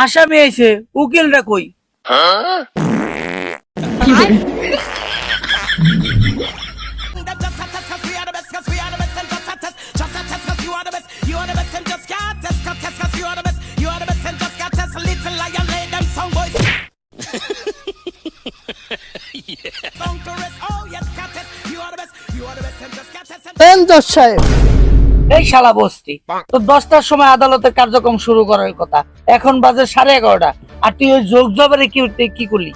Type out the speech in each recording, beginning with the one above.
আসামি আইছে উকিলরা কই? জজ সাহেব এই শালা বস্তি। তো দশটার সময় আদালতের কার্যক্রম শুরু করার কথা। এখন বাজে সাড়ে এগারোটা। আর তুই ওই যোগ জবের কি কি করলি?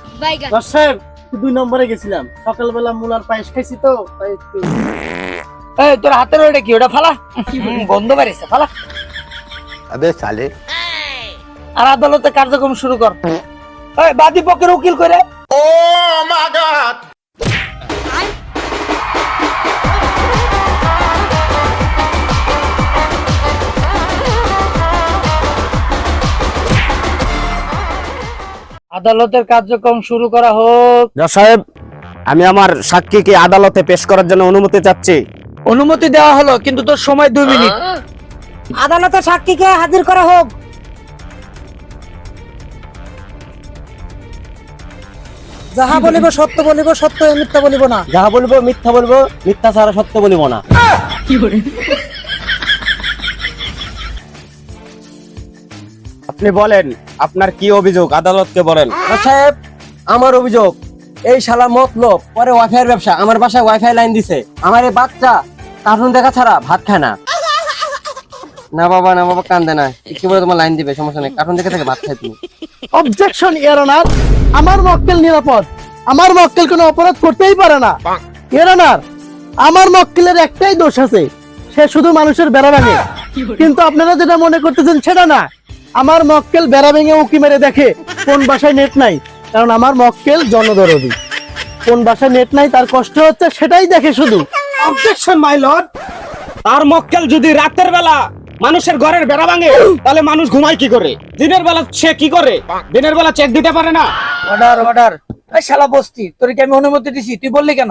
দুই নম্বরে গেছিলাম। সকালবেলা মুলার পায়েস খাইছি তো তোর হাতের ওটা কি? ওটা ফালা? গন্ধ বাড়িছে ফালা। সালে আর আদালতে কার্যক্রম শুরু কর। এই পক্ষের উকিল করে ও মা গড! আদালতের কার্যক্রম শুরু করা হোক। জজ সাহেব আমি আমার সাক্ষীকে আদালতে পেশ করার জন্য অনুমতি চাচ্ছি। অনুমতি দেওয়া হলো কিন্তু তোর সময় দুই মিনিট। আদালতে সাক্ষীকে হাজির করা হোক। যাহা বলিব সত্য বলিব সত্য মিথ্যা বলিব না। যাহা বলব মিথ্যা বলব মিথ্যা ছাড়া সত্য বলিব না। আপনি বলেন আপনার কি অভিযোগ? আদালতকে বলেন। সাহেব আমার অভিযোগ এই শালা মতলব পরে ওয়াইফাই ব্যবসা আমার বাসায় ওয়াইফাই লাইন দিছে। আমার এই বাচ্চা কার্টুন দেখা ছাড়া ভাত খায় না। না বাবা না বাবা কান্দে না। কি বলে তোমার লাইন দিবে? সমস্যা নেই। কার্টুন দেখে থেকে ভাত খাই তুমি। অবজেকশন ইয়ার অনার আমার মক্কেল নিরাপদ। আমার মক্কেল কোনো অপরাধ করতেই পারে না। ইয়ার অনার আমার মক্কেলের একটাই দোষ আছে। সে শুধু মানুষের বেড়া ভাঙে কিন্তু আপনারা যেটা মনে করতেছেন সেটা না। আমার মক্কেল বেড়া ভেঙে উকি মেরে দেখে। কোন বাসায় নেট নাই? কারণ আমার মক্কেল জনদরদি। কোন বাসায় নেট নাই তার কষ্ট হচ্ছে সেটাই দেখে শুধু। অবজেকশন মাই লর্ড তার মক্কেল যদি রাতের বেলা মানুষের ঘরের বেড়া ভাঙে তাহলে মানুষ ঘুমায় কি করে? দিনের বেলা সে কি করে? দিনের বেলা চেক দিতে পারে না। অর্ডার অর্ডার এই শালা বস্তি তোর কি আমি অনুমতি দিছি? তুই বললি কেন?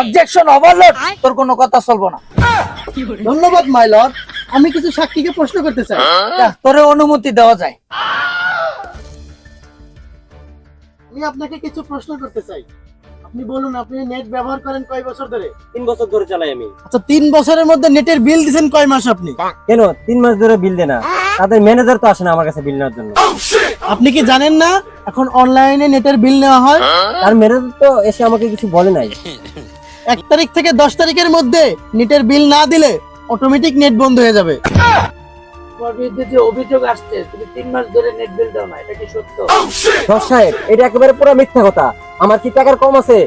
অবজেকশন ওভারলোড তোর কোনো কথা চলবো না। ধন্যবাদ মাই লর্ড আমি কিছু সাক্ষীকে প্রশ্ন করতে চাই। যা, তোরে অনুমতি দেওয়া যায়। আমি আপনাকে কিছু প্রশ্ন করতে চাই। আপনি বলুন আপনি নেট ব্যবহার করেন কয় বছর ধরে? তিন বছর ধরে চালাই আমি। আচ্ছা তিন বছরের মধ্যে নেটের বিল দিয়েছেন কয় মাস আপনি? কেন? তিন মাস ধরে বিল দেয় না। তাদের ম্যানেজার তো আসে না আমার কাছে বিল নেওয়ার জন্য। আপনি কি জানেন না? এখন অনলাইনে নেটের বিল নেওয়া হয়। আর ম্যানেজার তো এসে আমাকে কিছু বলে নাই। এক তারিখ থেকে দশ তারিখের মধ্যে নেটের বিল না দিলে অটোমেটিক নেট বন্ধ হয়ে যাবে। তোমার বিরুদ্ধে যে অভিযোগ আসছে তুমি তিন মাস ধরে নেট বিল দাও না এটা কি সত্য? জজ সাহেব এটা একেবারে পুরো মিথ্যা কথা। আমার কি টাকার কম আছে?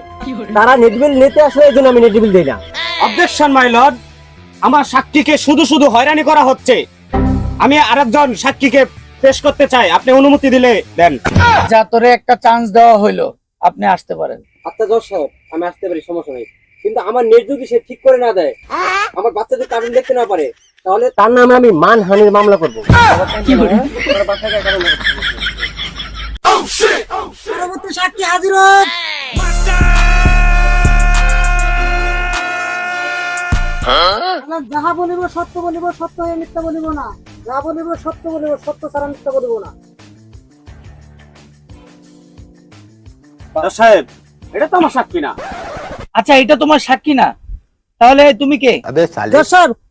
তারা নেট বিল নিতে আসলে এই জন্য আমি নেট বিল দিই না। অবজেকশন মাই লর্ড আমার সাক্ষীকে শুধু শুধু হয়রানি করা হচ্ছে। আমি আরেকজন সাক্ষীকে পেশ করতে চাই। আপনি অনুমতি দিলে দেন। যা তোরে একটা চান্স দেওয়া হইল আপনি আসতে পারেন। আচ্ছা জজ সাহেব আমি আসতে পারি সমস্যা নেই। কিন্তু আমার নেট যদি সে ঠিক করে না দেয় আমার বাচ্চা যদি কার্টুন দেখতে না পারে তাহলে তার নামে আমি মানহানির মামলা করব। পরবর্তী সাক্ষী হাজির যাহা বলিব সত্য বলিব সত্য হয়ে মিথ্যা বলিব না। যা বলিব সত্য বলিব সত্য ছাড়া মিথ্যা বলিব না। সাহেব এটা তো আমার সাক্ষী না। আচ্ছা এটা তোমার সাক্ষী না। তাহলে তুমি কে?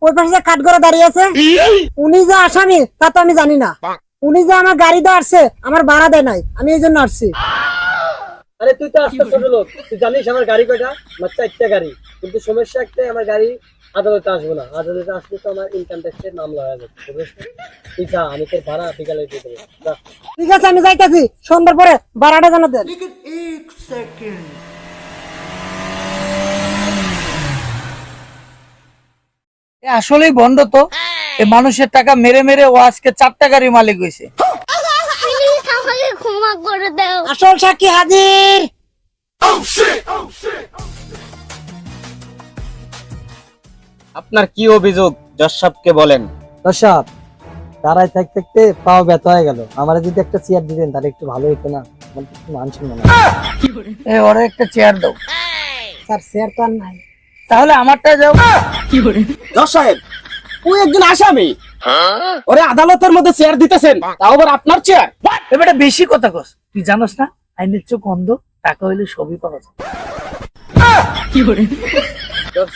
ওই পাশে দাঁড়িয়ে আছে উনি যে আসামি তা তো আমি জানি না। উনি যে আমার গাড়ি দিয়ে আসছে আমার ভাড়া দেয় নাই আমি এই জন্য আসছি। তুই জানিস আমার গাড়ি গাড়ি। কিন্তু সমস্যা আমার গাড়ি তো আমার ইনকাম আমি তোর ভাড়া ঠিক আছে আমি যাইতেছি। সন্ধ্যার পরে ভাড়াটা জানাতে দেন। আসলেই বন্ধ তো। এ মানুষের টাকা মেরে মেরে ও আজকে চার টাকারই মালিক হয়েছে। ক্ষমা করে দাও আসল সাক্ষী হাজির। আপনার কি অভিযোগ জজ সাহেবকে বলেন? দর্শক দাঁড়ায় থাকতে থাকতে পাও ব্যথা হয়ে গেল। আমার যদি একটা চেয়ার দিতেন তাহলে একটু ভালো হতো না। আমার তো একটু মান সম্মান আছে। এ ওরা একটা চেয়ার দাও। স্যার চেয়ার তো আর নাই। তাহলে আমারটা যাও। জজ সাহেব ওই একজন আসামি ওরে আদালতের মধ্যে চেয়ার দিতেছেন তাও আবার আপনার চেয়ার এবারে বেশি কথা কস। তুই জানোস না আইনের চোখ অন্ধ টাকা হইলে সবই পাওয়া যায়।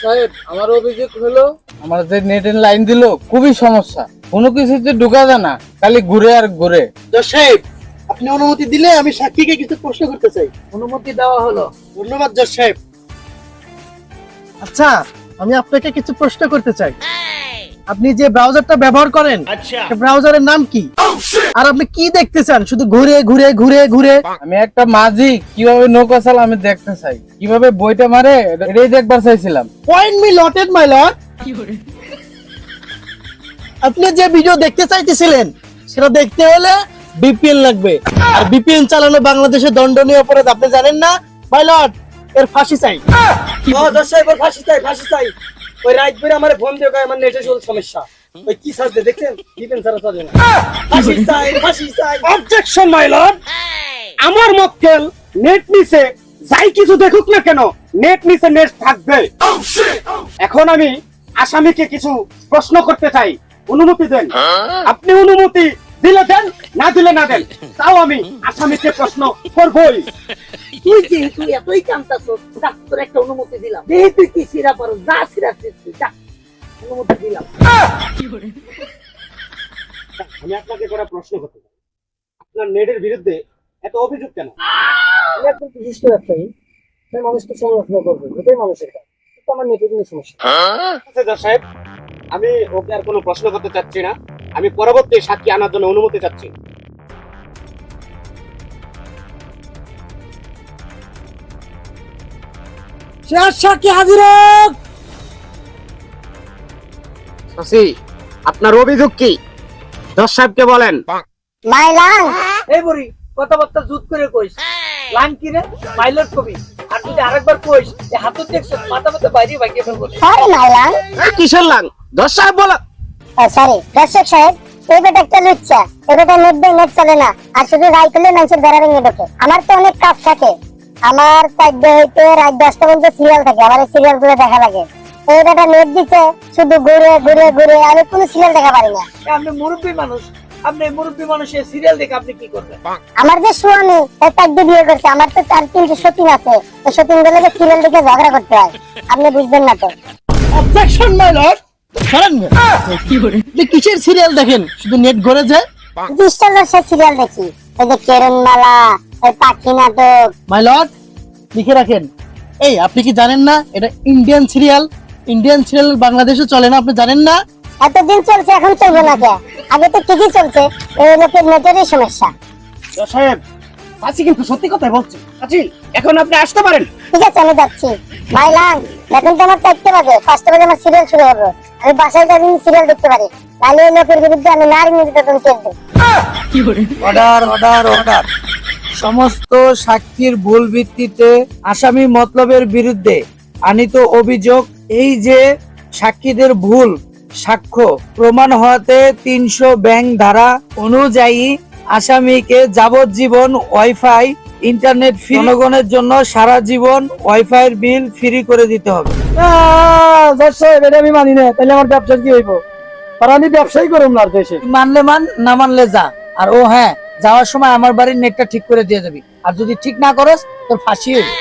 সাহেব আমার অভিযোগ হলো আমার যে নেটের লাইন দিল খুবই সমস্যা। কোনো কিছুতে ঢুকা যায় না খালি ঘুরে আর ঘুরে। জজ সাহেব আপনি অনুমতি দিলে আমি সাক্ষীকে কিছু প্রশ্ন করতে চাই। অনুমতি দেওয়া হলো। ধন্যবাদ জজ সাহেব। আচ্ছা আমি আপনাকে কিছু প্রশ্ন করতে চাই। আপনি যে ব্রাউজারটা ব্যবহার করেন ব্রাউজারের নাম কি? আর আপনি কি দেখতে চান? শুধু ঘুরে ঘুরে ঘুরে ঘুরে? আমি একটা মাঝি কীভাবে নৌকা চালা আমি দেখতে চাই। কীভাবে বইটা মারে এটাই দেখবার চাইছিলাম। পয়েন্ট মি লটেড মাই লট আপনি যে ভিডিও দেখতে চাইতেছিলেন সেটা দেখতে হলে বিপিএন লাগবে। আর বিপিএন চালানো বাংলাদেশের দণ্ডনীয় অপরাধ আপনি জানেন না? মাই লট এর ফাঁসি চাই। জজ সাহেব ওর ফাঁসি চাই ফাঁসি চাই। ওই রাত করে আমার ফোন দিয়ে কয় আমার নেটের শুধু সমস্যা। ওই কি সাজতে দেখছেন? ডিফেন্স ছাড়া চলে না। ফাঁসি চাই ফাঁসি চাই। অবজেকশন মাই লর্ড আমার মক্কেল নেট নিচে যাই কিছু দেখুক না কেন নেট নিচে নেট থাকবে। এখন আমি আসামিকে কিছু প্রশ্ন করতে চাই। অনুমতি দেন। আপনি অনুমতি দিলে দেন না দিলে না দেন। তাও আমি আসামিকে প্রশ্ন করবই। তুই যেহেতু এতই কান্তাছ তোর একটা অনুমতি দিলাম। তুই কি সিরা পারো যা সিরা তুই যা অনুমতি দিলাম। আমি আপনাকে করা প্রশ্ন করতে চাই আপনার নেটের বিরুদ্ধে এত অভিযোগ কেন? আমি একজন বিশিষ্ট ব্যবসায়ী আমি মানুষকে সমালোচনা করব এটাই মানুষের কাজ। আমার নেটের কোনো সমস্যা আছে সাহেব আমি ওকে আর কোনো প্রশ্ন করতে চাচ্ছি না। আমি পরবর্তী সাক্ষী আনার জন্য অনুমতি চাচ্ছি। শেয়ার সাক্ষী হাজির হোক। শশী আপনার অভিযোগ কি? জজ সাহেবকে বলেন। মাইলাং এই বড়ি কথাবার্তা জুত করে কইস। লাং কি রে? পাইলট কবি। আর যদি আরেকবার কইস এই হাতত দেখছ মাথা মাথা বাইরে ভাগিয়ে ফেলব। সরি মাইলাং কিসের লাং? জজ সাহেব বলা সরি দর্শক সাহেব এই বেটা একটা লুচ্চা। এই বেটা নেট দেয় নেট চলে না। আর শুধু রাই করলে মানুষের ঢোকে। আমার তো অনেক কাজ থাকে। আমার চারটে হইতে রাত দশটা পর্যন্ত সিরিয়াল থাকে। আমার এই সিরিয়ালগুলো দেখা লাগে। এই বেটা নেট শুধু ঘুরে ঘুরে ঘুরে। আমি কোনো সিরিয়াল দেখা পারি না। আপনি মুরব্বী মানুষ। আপনি মুরব্বী মানুষের সিরিয়াল দেখে আপনি কি করবেন? আমার যে স্বামী তার চারটে বিয়ে করছে। আমার তো চার তিনটে সতীন আছে। এই সতীন গুলোকে সিরিয়াল দেখে ঝগড়া করতে হয়। আপনি বুঝবেন না তো। অবজেকশন মাই লট কিসের সিরিয়াল দেখেন? শুধু নেট ঘুরে যায়? সিরিয়াল দেখি। এই যে কেরণ ওই পাখি নাটক মাই লট লিখে রাখেন। এই আপনি কি জানেন না? এটা ইন্ডিয়ান সিরিয়াল ইন্ডিয়ান সিরিয়াল বাংলাদেশে চলে না আপনি জানেন না? এতদিন চলছে এখন চলবে না কে? আগে তো ঠিকই চলছে এই লোকের নেটেরই সমস্যা। সাহেব কিন্তু সত্যি কথাই বলছে। এখন আপনি আসতে পারেন। ঠিক আছে আমি যাচ্ছি। লাং। এখন তো আমার চারটে বাজে। পাঁচটা বাজে আমার সিরিয়াল শুরু হবে। আমি বাসায় যাদিন সিরিয়াল দেখতে পারি। লোকের বিরুদ্ধে আমি নারী নির্যাতন কেস দেব। অর্ডার অর্ডার অর্ডার সমস্ত সাক্ষীর ভুল ভিত্তিতে আসামি মতলবের বিরুদ্ধে আনিত অভিযোগ, এই যে সাক্ষীদের ভুল সাক্ষ্য প্রমাণ হওয়াতে তিনশো ব্যাংক ধারা অনুযায়ী আসামিকে যাবজ্জীবন ওয়াইফাই ইন্টারনেট জনগণের জন্য সারা জীবন ওয়াইফাই বিল ফ্রি করে দিতে হবে। এটা আমি মানি না। তাহলে আমার ব্যবসা কি হইব? আর আমি ব্যবসাই করুম না দেশে। মানলে মান না মানলে যা। আর ও হ্যাঁ যাওয়ার সময় আমার বাড়ির নেটটা ঠিক করে দিয়ে যাবি। আর যদি ঠিক না করস তোর ফাঁসি হইবে।